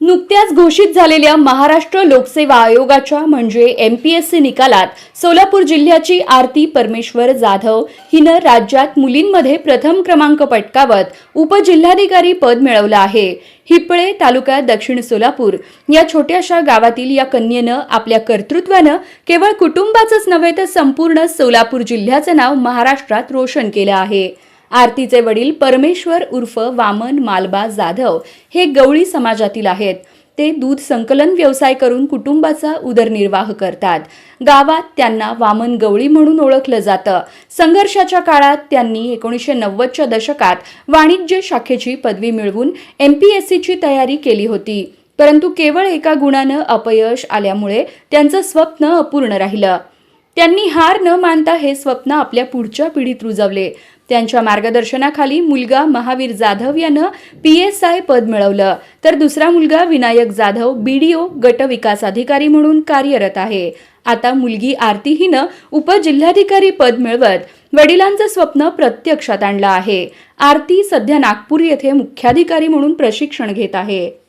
नुकत्याच घोषित झालेल्या महाराष्ट्र लोकसेवा आयोगाच्या म्हणजे एम पी एस सी निकालात सोलापूर जिल्ह्याची आरती परमेश्वर जाधव हिनं राज्यात मुलींमध्ये प्रथम क्रमांक पटकावत उपजिल्हाधिकारी पद मिळवलं आहे. हिपळे तालुक्यात दक्षिण सोलापूर या छोट्याशा गावातील या कन्येनं आपल्या कर्तृत्वानं केवळ कुटुंबाचंच नव्हे तर संपूर्ण सोलापूर जिल्ह्याचं नाव महाराष्ट्रात रोशन केलं आहे. आरतीचे वडील परमेश्वर उर्फ वामन मालबा जाधव हे गवळी समाजातील आहेत. ते दूध संकलन व्यवसाय करून कुटुंबाचा उदरनिर्वाह करतात. गावात त्यांना वामन गवळी म्हणून ओळखलं जातं. संघर्षाच्या काळात त्यांनी एकोणीसशे नव्वदच्या दशकात वाणिज्य शाखेची पदवी मिळवून एम पी एस सीची तयारी केली होती. परंतु केवळ एका गुणानं अपयश आल्यामुळे त्यांचं स्वप्न अपूर्ण राहिलं. त्यांनी हार न मानता हे स्वप्न आपल्या पुढच्या पिढीत रुजवले. त्यांच्या मार्गदर्शनाखाली मुलगा महावीर जाधव यानं पी एस आय पद मिळवलं. तर दुसरा मुलगा विनायक जाधव बीडीओ गट विकास अधिकारी म्हणून कार्यरत आहे. आता मुलगी आरती हिनं उपजिल्हाधिकारी पद मिळवत वडिलांचं स्वप्न प्रत्यक्षात आणलं आहे. आरती सध्या नागपूर येथे मुख्याधिकारी म्हणून प्रशिक्षण घेत आहे.